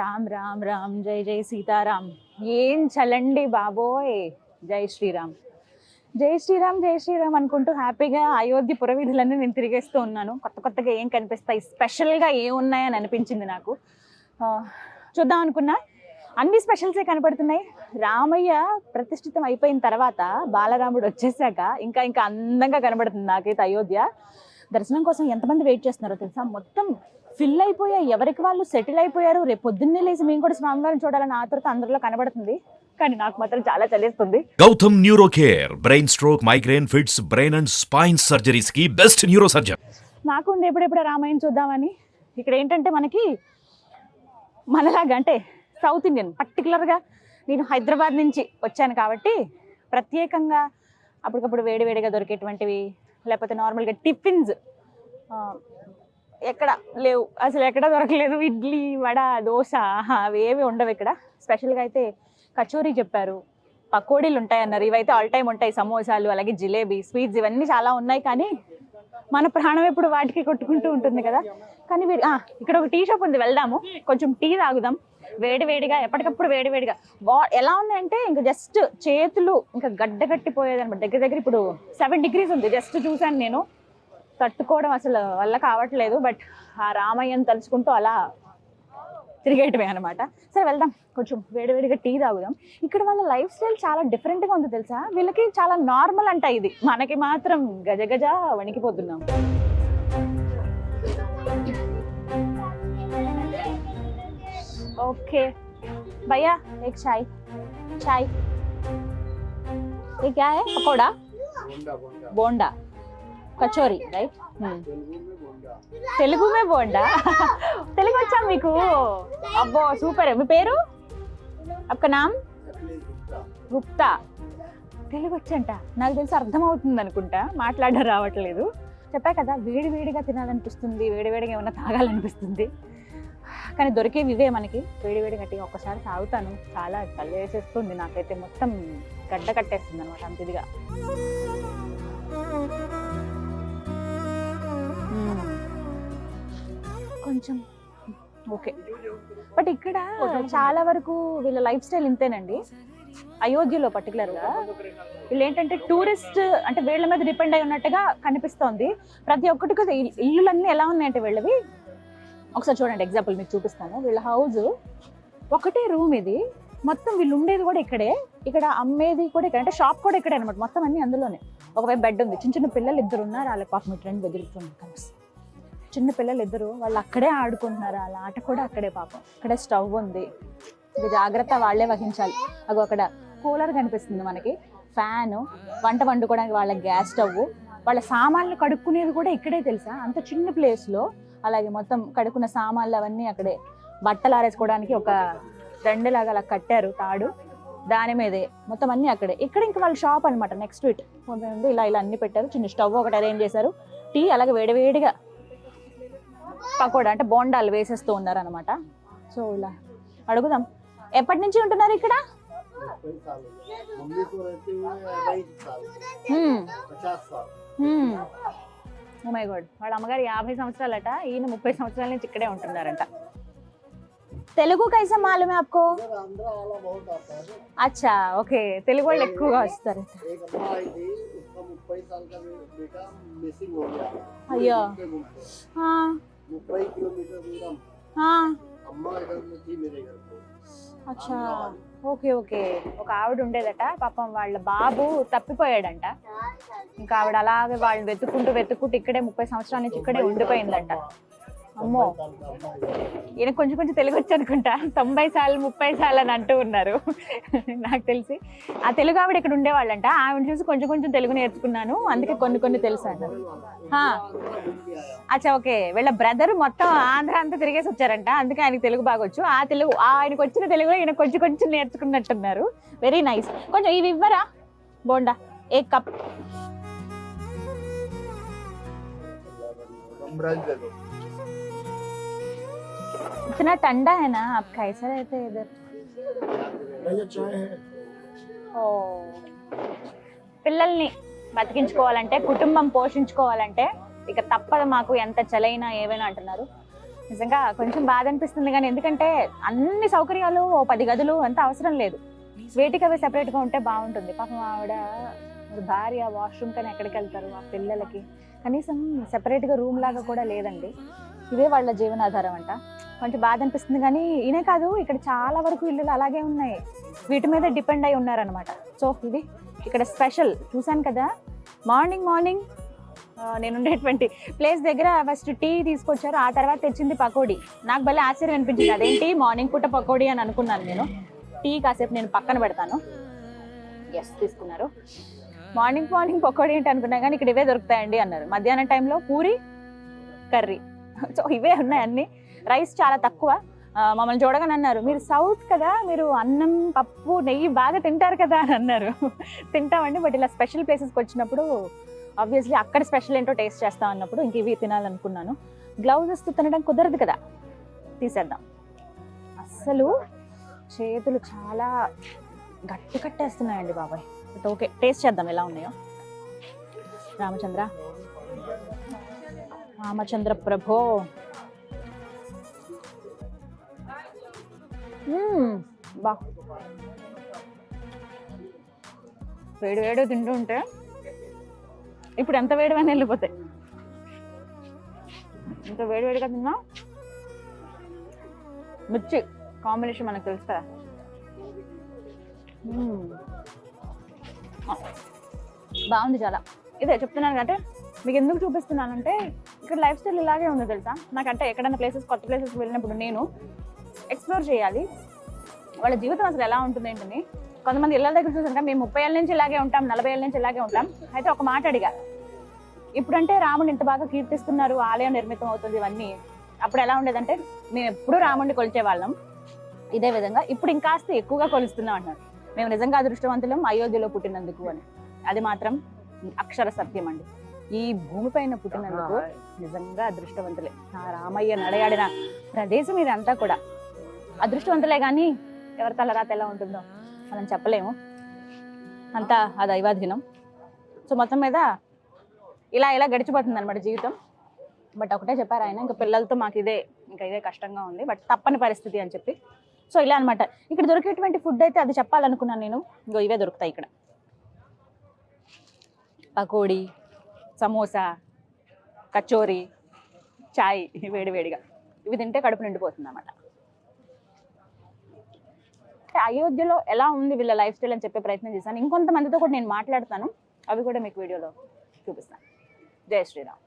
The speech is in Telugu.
రామ్ రామ్ రామ్ జై జై సీతారాం. ఏం చలండి బాబోయ్. జై శ్రీరామ్. జై శ్రీరామ్ జై శ్రీరామ్ అనుకుంటూ హ్యాపీగా అయోధ్య పురవీధులన్నీ నేను తిరిగేస్తూ ఉన్నాను. కొత్త కొత్తగా ఏం కనిపిస్తాయి? స్పెషల్గా ఏం ఉన్నాయని అనిపించింది నాకు. చూద్దాం అనుకున్నా. అన్ని స్పెషల్సే కనపడుతున్నాయి. రామయ్య ప్రతిష్ఠితం అయిపోయిన తర్వాత బాలరాముడు వచ్చేసాక ఇంకా ఇంకా అందంగా కనబడుతుంది నాకైతే అయోధ్య. దర్శనం కోసం ఎంతమంది వెయిట్ చేస్తున్నారో తెలుసా? మొత్తం ఫిల్ అయిపోయాయి ఎవరికి వాళ్ళు సెటిల్ అయిపోయారు? రేపు పొద్దున్నే లేచి మేము కూడా స్వామివారిని చూడాలని ఆతృత అందరిలో కనబడుతుంది. కానీ నాకు మాత్రం చాలా చలేస్తుంది. Gautam neuro care brain stroke migraine fits brain and spine సర్జరీస్కి best neuro surgeon నాకు ఉంది ఎప్పుడెప్పుడు రామాయణం చూద్దామని. ఇక్కడ ఏంటంటే మనకి మనలాగా అంటే సౌత్ ఇండియన్ పర్టికులర్గా నేను హైదరాబాద్ నుంచి వచ్చాను కాబట్టి ప్రత్యేకంగా అప్పటికప్పుడు వేడివేడిగా దొరికేటువంటివి లేకపోతే నార్మల్గా టిఫిన్స్ ఎక్కడ లేవు. అసలు ఎక్కడ దొరకలేదు. ఇడ్లీ వడ దోశ ఆహా, అవి ఏవి ఉండవు ఇక్కడ. స్పెషల్గా అయితే కచోరీ చెప్పారు. పకోడీలు ఉంటాయి అన్నారు ఇవైతే ఆల్ టైమ్ ఉంటాయి. సమోసాలు అలాగే జిలేబీ స్వీట్స్ ఇవన్నీ చాలా ఉన్నాయి కానీ మన ప్రాణం ఎప్పుడు వాటికి కొట్టుకుంటూ ఉంటుంది కదా. కానీ వీడి- ఇక్కడ ఒక టీ షాప్ ఉంది. వెళ్దాము. కొంచెం టీ తాగుదాం. వేడి వేడిగా ఎప్పటికప్పుడు వేడి వేడిగా. వా ఎలా ఉన్నాయంటే ఇంకా జస్ట్ చేతులు ఇంకా గడ్డ కట్టిపోయేది అనమాట. దగ్గర దగ్గర ఇప్పుడు సెవెన్ డిగ్రీస్ ఉంది. జస్ట్ చూశాను నేను. తట్టుకోవడం అసలు వల్ల కావట్లేదు బట్ ఆ రామయ్యను తలుచుకుంటూ అలా తిరిగేయటమే అనమాట సరే వెళ్దాం కొంచెం వేడివేడిగా టీ తాగుదాం ఇక్కడ వాళ్ళ లైఫ్ స్టైల్ చాలా డిఫరెంట్గా ఉంది తెలుసా వీళ్ళకి చాలా నార్మల్ అంట ఇది మనకి మాత్రం గజ గజ వణికిపోతున్నాం ओके भैया एक चाय चाय ये क्या है पकौड़ा बोंडा కచోరీ రైట్ hmm. తెలుగు మే బోండా? తెలుగు వచ్చా మీకు? అబ్బో సూపర్ మీ పేరు? అక్క నామ్? గుప్తా. తెలుగు వచ్చంట. నాకు తెలిసి అర్థం అవుతుంది అనుకుంటా మాట్లాడడం రావట్లేదు. చెప్పా కదా వేడి వేడిగా తినాలనిపిస్తుంది వేడి వేడిగా ఏమైనా తాగాలనిపిస్తుంది. కానీ దొరికేవి ఇవే మనకి. వేడి వేడి గట్టిగా ఒక్కసారి తాగుతాను. చాలా చల్ల నాకైతే మొత్తం గడ్డ కట్టేస్తుంది అనమాట అంత ఇదిగా కొంచెం ఓకే. బట్ ఇక్కడ చాలా వరకు వీళ్ళ లైఫ్ స్టైల్ ఇంతేనండి. అయోధ్యలో పర్టికులర్గా వీళ్ళు ఏంటంటే టూరిస్ట్ అంటే వీళ్ళ మీద డిపెండ్ అయి ఉన్నట్టుగా కనిపిస్తోంది. ప్రతి ఒక్కటి కూడా ఇల్- ఇల్లులన్నీ ఎలా ఉన్నాయంటే వీళ్ళవి? ఒకసారి చూడండి ఎగ్జాంపుల్ మీకు చూపిస్తాను. వీళ్ళ హౌస్ ఒకటే రూమ్ ఇది. మొత్తం వీళ్ళు ఉండేది కూడా ఇక్కడే. ఇక్కడ అమ్మేది కూడా ఇక్కడ. అంటే షాప్ కూడా ఇక్కడే అనమాట మొత్తం అన్ని అందులోనే. ఒకవైపు బెడ్ ఉంది. చిన్న చిన్న పిల్లలు ఇద్దరు ఉన్నారు. వాళ్ళ పాప ట్రెండ్ బెదిరిస్తుంది కలిసి చిన్న పిల్లలు ఇద్దరు వాళ్ళు అక్కడే ఆడుకుంటున్నారు. వాళ్ళ ఆట కూడా అక్కడే పాపం. అక్కడే స్టవ్ ఉంది. ఇది జాగ్రత్త వాళ్ళే వహించాలి. అగో అక్కడ కూలర్ కనిపిస్తుంది మనకి. ఫ్యాన్ వంట వండుకోవడానికి వాళ్ళ గ్యాస్ స్టవ్ వాళ్ళ సామాన్లు కడుక్కునేది కూడా ఇక్కడే తెలుసా? అంత చిన్న ప్లేస్లో అలాగే మొత్తం కడుక్కున్న సామాన్లు అవన్నీ అక్కడే. బట్టలు ఆరేసుకోవడానికి ఒక దండలాగా అలా కట్టారు తాడు. దాని మీదే. మొత్తం అన్ని అక్కడే. ఇక్కడ ఇంకా వాళ్ళ షాప్ అనమాట నెక్స్ట్ వీట్ ఇలా ఇలా అన్ని పెట్టారు. చిన్న స్టవ్ ఒకటి అరేంజ్ చేశారు. టీ అలాగే వేడివేడిగా పకోడా అంటే బోండాలు వేసేస్తూ ఉన్నారు అనమాట సో ఇలా అడుగుదాం. ఎప్పటి నుంచి ఉంటున్నారు ఇక్కడ? ఉమై గోడ్ oh వాళ్ళ అమ్మగారు యాభై సంవత్సరాలట ఈయన ముప్పై సంవత్సరాల నుంచి ఇక్కడే ఉంటున్నారంట. తెలుగు కైసా మాలమే ఆప్కో అచ్చా ఓకే. తెలుగు వాళ్ళు ఎక్కువగా వస్తారు అయ్యో. अम्मा आई थी उसका मुंबई साल का बे- बेटा मिसिंग हो गया अय्यो। ఆ, मुंबई किलोमीटर दूर ఆ, अम्मा इधर में थी मेरे घर पे అచ్చా ఓకే ఓకే ఒక ఆవిడ ఉండేదట పాపం వాళ్ళ బాబు తప్పిపోయాడంట ఇంకా ఆవిడ అలాగే వాళ్ళు వెతుక్కుంటూ వెతుక్కుంటూ ఇక్కడే ముప్పై సంవత్సరాల నుంచి ఇక్కడే ఉండిపోయిందంట అమ్మో. ఈయన కొంచెం కొంచెం తెలుగు వచ్చి అనుకుంటా తొంభై సార్లు ముప్పై సార్లు అని అంటూ ఉన్నారు. నాకు తెలిసి. ఆ తెలుగు ఆవిడ ఇక్కడ ఉండేవాళ్ళంట. ఆవిడ చూసి కొంచెం కొంచెం తెలుగు నేర్చుకున్నాను. అందుకే కొన్ని కొన్ని తెలుసు అన్నారు అచ్చా ఓకే. వీళ్ళ బ్రదర్ మొత్తం ఆంధ్ర అంతా తిరిగేసి వచ్చారంట. అందుకే ఆయనకి తెలుగు బాగొచ్చు ఆ తెలుగు ఆయనకు వచ్చిన తెలుగులో ఈయన కొంచెం కొంచెం నేర్చుకున్నట్టున్నారు. వెరీ నైస్ కొంచెం ఇవి ఇవ్వరా బోండా. A cup? इतना ठंडा है ना आप कैसा रहते हैं इधर भैया चाय है ఓ పిల్లల్ని బతికించుకోవాలంటే కుటుంబం పోషించుకోవాలంటే ఇక తప్పదు మాకు ఎంత చలైనా ఏవైనా అంటున్నారు నిజంగా కొంచెం బాధ అనిపిస్తుంది కానీ ఎందుకంటే అన్ని సౌకర్యాలు ఓ పది గదులు అంత అవసరం లేదు వేటికి అవి సెపరేట్గా ఉంటే బాగుంటుంది పాపం ఆవిడ మరి భార్య వాష్రూమ్ కానీ ఎక్కడికి వెళ్తారు ఆ పిల్లలకి కనీసం సెపరేట్గా రూమ్ లాగా కూడా లేదండి ఇదే వాళ్ళ జీవనాధారం అంట కొంచెం బాధ అనిపిస్తుంది కానీ ఈయనే కాదు ఇక్కడ చాలా వరకు ఇల్లులు అలాగే ఉన్నాయి. వీటి మీద డిపెండ్ అయి ఉన్నారనమాట సో ఇది ఇక్కడ స్పెషల్. చూశాను కదా. మార్నింగ్ మార్నింగ్ నేను ఉండేటువంటి ప్లేస్ దగ్గర ఫస్ట్ టీ తీసుకొచ్చారు. ఆ తర్వాత తెచ్చింది పకోడీ. నాకు భలే ఆశ్చర్యం అనిపించింది. అదేంటి? మార్నింగ్ పూట పకోడీ అని అనుకున్నాను నేను. టీ కాసేపు నేను పక్కన పెడతాను. ఎస్ తీసుకున్నారు. మార్నింగ్ మార్నింగ్ పకోడీ ఏంటి అనుకున్నా కానీ ఇక్కడ ఇవే దొరుకుతాయండి అన్నారు. మధ్యాహ్నం టైంలో పూరి కర్రీ. సో ఇవే ఉన్నాయి అన్నీ. రైస్ చాలా తక్కువ. మమ్మల్ని చూడగానే అన్నారు మీరు సౌత్ కదా మీరు అన్నం పప్పు నెయ్యి బాగా తింటారు కదా అని అన్నారు. తింటామండి బట్ ఇలా స్పెషల్ ప్లేసెస్కి వచ్చినప్పుడు ఆబ్వియస్లీ అక్కడ స్పెషల్ ఏంటో టేస్ట్ చేస్తాం అన్నప్పుడు ఇంక ఇవి తినాలనుకున్నాను. గ్లౌజెస్ తినడం కుదరదు కదా. తీసేద్దాం. అస్సలు చేతులు చాలా గట్టి కట్టేస్తున్నాయండి బాబాయ్. బట్ ఓకే టేస్ట్ చేద్దాం ఎలా ఉన్నాయో. రామచంద్ర. రామచంద్ర ప్రభో. బా. వేడి వేడి తింటూ ఉంటే ఇప్పుడు ఎంత వేడివైనా వెళ్ళిపోతాయి. ఇంత వేడి వేడిగా తిన్నా? మిర్చి కాంబినేషన్ మనకు తెలుస్తా బాగుంది చాలా. ఇదే చెప్తున్నాను అంటే మీకు ఎందుకు చూపిస్తున్నానంటే ఇక్కడ లైఫ్ స్టైల్ ఇలాగే ఉంది తెలుసా? నాకంటే ఎక్కడైనా ప్లేసెస్ కొత్త ప్లేసెస్ వెళ్ళినప్పుడు నేను ఎక్స్ప్లోర్ చేయాలి. వాళ్ళ జీవితం అసలు ఎలా ఉంటుంది ఏంటని. కొంతమంది ఇళ్ళ దగ్గర చూసాను మేము ముప్పై ఏళ్ళ నుంచి ఇలాగే ఉంటాం నలభై ఏళ్ళ నుంచి ఇలాగే ఉంటాం. అయితే ఒక మాట అడిగా. ఇప్పుడంటే రాముడు ఇంత బాగా కీర్తిస్తున్నారు ఆలయం నిర్మితం అవుతుంది ఇవన్నీ. అప్పుడు ఎలా ఉండేదంటే మేము ఎప్పుడు రాముడిని కొలిచే వాళ్ళం. ఇదే విధంగా ఇప్పుడు ఇంకాస్త ఎక్కువగా కొలుస్తున్నాం అంటున్నారు. మేము నిజంగా అదృష్టవంతులం అయోధ్యలో పుట్టినందుకు అని. అది మాత్రం అక్షర సత్యం అండి. ఈ భూమిపైన పుట్టినందుకు నిజంగా అదృష్టవంతులే. ఆ రామయ్య నడయాడిన ప్రదేశం ఇదంతా కూడా. అదృష్టవంతులే కానీ ఎవరి తలరాత ఎలా ఉంటుందో మనం చెప్పలేము. అంతా ఆ దైవాధీనం. సో మొత్తం మీద ఇలా ఇలా గడిచిపోతుంది అనమాట జీవితం. బట్ ఒకటే చెప్పారు ఆయన ఇంకా పిల్లలతో మాకు ఇదే ఇంకా ఇదే కష్టంగా ఉంది. బట్ తప్పని పరిస్థితి అని చెప్పి. సో ఇలా అన్నమాట. ఇక్కడ దొరికేటువంటి ఫుడ్ అయితే అది చెప్పాలనుకున్నాను నేను. ఇంకో ఇవే దొరుకుతాయి ఇక్కడ. పకోడీ సమోసా కచోరీ చాయ్ వేడివేడిగా ఇవి తింటే కడుపు నిండిపోతుంది అన్నమాట అయోధ్యలో ఎలా ఉంది వీళ్ళ లైఫ్ స్టైల్ అని చెప్పే ప్రయత్నం చేశాను. ఇంకొంతమందితో కూడా నేను మాట్లాడతాను. అవి కూడా మీకు వీడియోలో చూపిస్తాను. జై శ్రీరామ్.